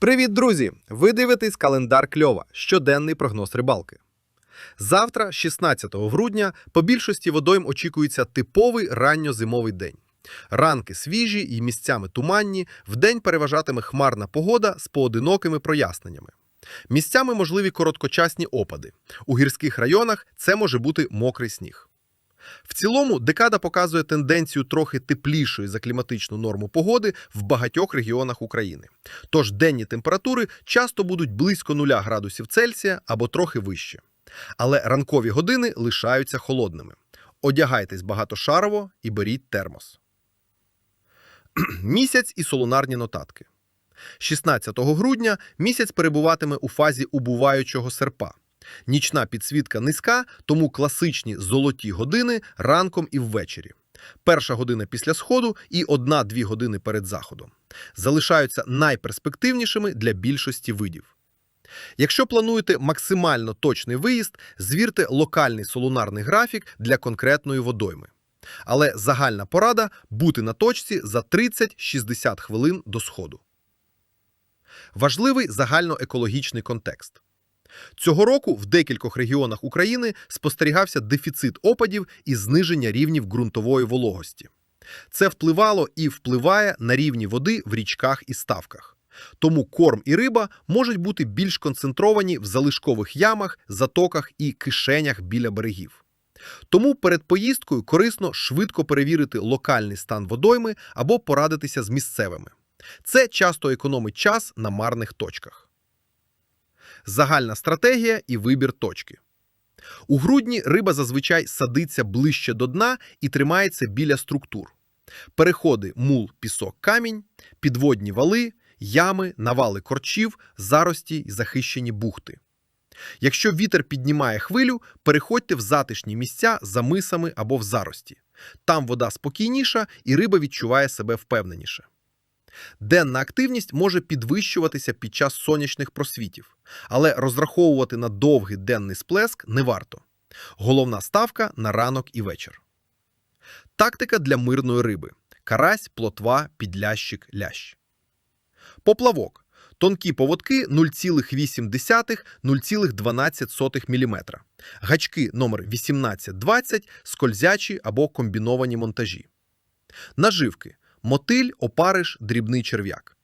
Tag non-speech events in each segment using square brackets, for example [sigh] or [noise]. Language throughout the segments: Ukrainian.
Привіт, друзі! Ви дивитесь календар кльова, щоденний прогноз рибалки. Завтра, 16 грудня, по більшості водойм очікується типовий ранньозимовий день. Ранки свіжі і місцями туманні, вдень переважатиме хмарна погода з поодинокими проясненнями. Місцями можливі короткочасні опади. У гірських районах це може бути мокрий сніг. В цілому, декада показує тенденцію трохи теплішої за кліматичну норму погоди в багатьох регіонах України. Тож денні температури часто будуть близько 0 градусів Цельсія або трохи вище. Але ранкові години лишаються холодними. Одягайтесь багатошарово і беріть термос. [clears throat] Місяць і солунарні нотатки. 16 грудня місяць перебуватиме у фазі убуваючого серпа. Нічна підсвітка низька, тому класичні золоті години ранком і ввечері. Перша година після сходу і одна-дві години перед заходом. Залишаються найперспективнішими для більшості видів. Якщо плануєте максимально точний виїзд, звірте локальний солунарний графік для конкретної водойми. Але загальна порада бути на точці за 30-60 хвилин до сходу. Важливий загальноекологічний контекст. Цього року в декількох регіонах України спостерігався дефіцит опадів і зниження рівнів ґрунтової вологості. Це впливало і впливає на рівні води в річках і ставках. Тому корм і риба можуть бути більш концентровані в залишкових ямах, затоках і кишенях біля берегів. Тому перед поїздкою корисно швидко перевірити локальний стан водойми або порадитися з місцевими. Це часто економить час на марних точках. Загальна стратегія і вибір точки. У грудні риба зазвичай садиться ближче до дна і тримається біля структур. Переходи мул, пісок, камінь, підводні вали, ями, навали корчів, зарості й захищені бухти. Якщо вітер піднімає хвилю, переходьте в затишні місця за мисами або в зарості. Там вода спокійніша і риба відчуває себе впевненіше. Денна активність може підвищуватися під час сонячних просвітів, але розраховувати на довгий денний сплеск не варто. Головна ставка на ранок і вечір. Тактика для мирної риби: карась, плотва, підлящик, лящ. Поплавок. Тонкі поводки 0,8-0,12 мм. Гачки номер 18-20, скользячі або комбіновані монтажі. Наживки. Мотиль, опариш, дрібний черв'як.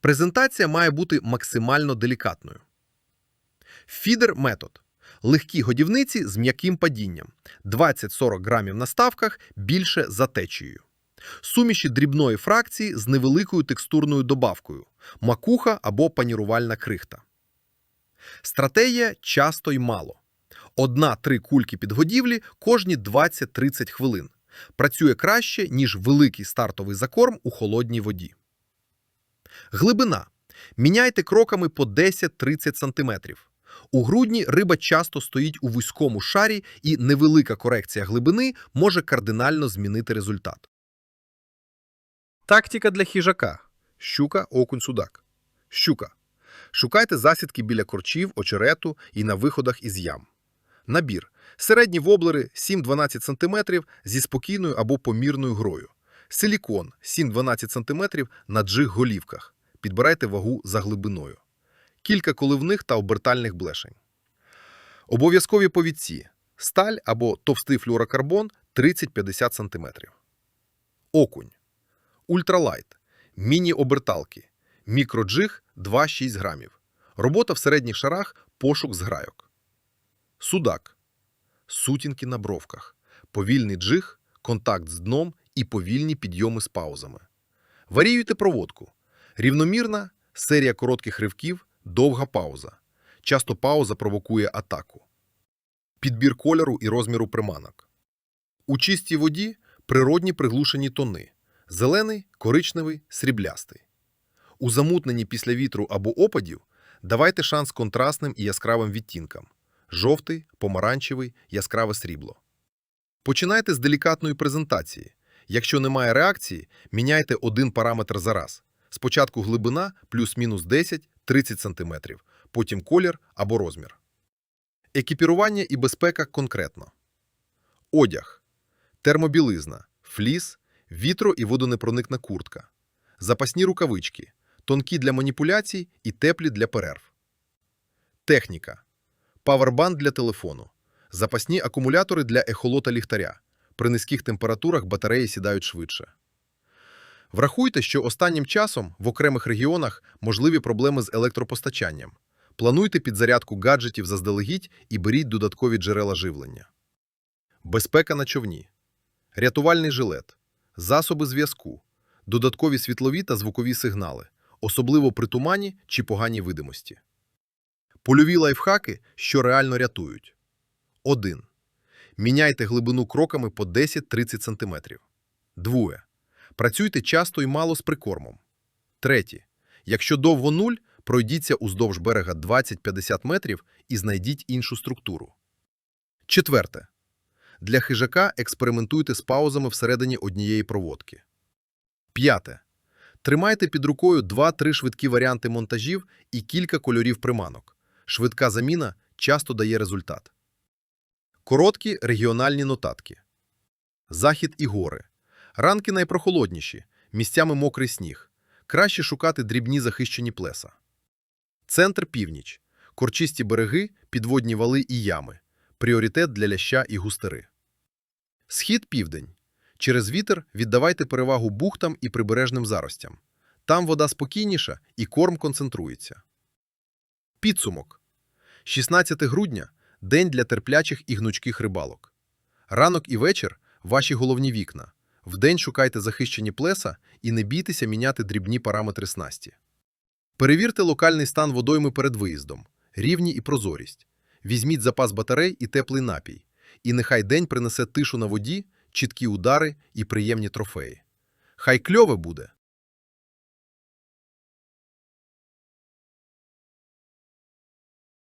Презентація має бути максимально делікатною. Фідер метод. Легкі годівниці з м'яким падінням. 20-40 грамів на ставках більше за течією. Суміші дрібної фракції з невеликою текстурною добавкою. Макуха або панірувальна крихта. Стратегія часто й мало. Одна-три кульки підгодівлі кожні 20-30 хвилин працює краще, ніж великий стартовий закорм у холодній воді. Глибина. Міняйте кроками по 10-30 см. У грудні риба часто стоїть у вузькому шарі, і невелика корекція глибини може кардинально змінити результат. Тактика для хижака. Щука, окунь, судак. Щука. Шукайте засідки біля корчів, очерету і на виходах із ям. Набір. Середні воблери 7-12 см зі спокійною або помірною грою. Силікон 7-12 см на джиг-голівках. Підбирайте вагу за глибиною. Кілька коливних та обертальних блешень. Обов'язкові повідці. Сталь або товстий флюорокарбон 30-50 см. Окунь. Ультралайт. Міні-оберталки. Мікроджиг 2-6 грамів. Робота в середніх шарах пошук зграйок. Судак. Сутінки на бровках. Повільний джиг, контакт з дном і повільні підйоми з паузами. Варіюйте проводку. Рівномірна серія коротких ривків, довга пауза. Часто пауза провокує атаку. Підбір кольору і розміру приманок. У чистій воді природні приглушені тони. Зелений, коричневий, сріблястий. У замутненні після вітру або опадів давайте шанс контрастним і яскравим відтінкам жовтий, помаранчевий, яскраве срібло. Починайте з делікатної презентації. Якщо немає реакції, міняйте один параметр за раз. Спочатку глибина плюс-мінус 10-30 см, потім колір або розмір. Екіпірування і безпека конкретно. Одяг. Термобілизна, фліс, вітро- і водонепроникна куртка. Запасні рукавички. тонкі для маніпуляцій і теплі для перерв. Техніка. Павербанд для телефону. Запасні акумулятори для ехолота ліхтаря. При низьких температурах батареї сідають швидше. Врахуйте, що останнім часом в окремих регіонах можливі проблеми з електропостачанням. Плануйте підзарядку гаджетів заздалегідь і беріть додаткові джерела живлення. Безпека на човні. Рятувальний жилет. Засоби зв'язку. Додаткові світлові та звукові сигнали, особливо при тумані чи поганій видимості. Польові лайфхаки, що реально рятують. 1. Міняйте глибину кроками по 10-30 см. 2. Працюйте часто і мало з прикормом. 3. Якщо довго нуль, пройдіться уздовж берега 20-50 метрів і знайдіть іншу структуру. 4. Для хижака експериментуйте з паузами всередині однієї проводки. 5. Тримайте під рукою 2-3 швидкі варіанти монтажів і кілька кольорів приманок. Швидка заміна часто дає результат. Короткі регіональні нотатки. Захід і гори. Ранки найпрохолодніші, місцями мокрий сніг. Краще шукати дрібні захищені плеса. Центр північ. Корчисті береги, підводні вали і ями. Пріоритет для ляща і густери. Схід південь. Через вітер віддавайте перевагу бухтам і прибережним заростям. Там вода спокійніша і корм концентрується. Підсумок. 16 грудня – день для терплячих і гнучких рибалок. Ранок і вечір – ваші головні вікна. Вдень шукайте захищені плеса і не бійтеся міняти дрібні параметри снасті. Перевірте локальний стан водойми перед виїздом, рівні і прозорість. Візьміть запас батарей і теплий напій. І нехай день принесе тишу на воді, чіткі удари і приємні трофеї. Хай кльове буде!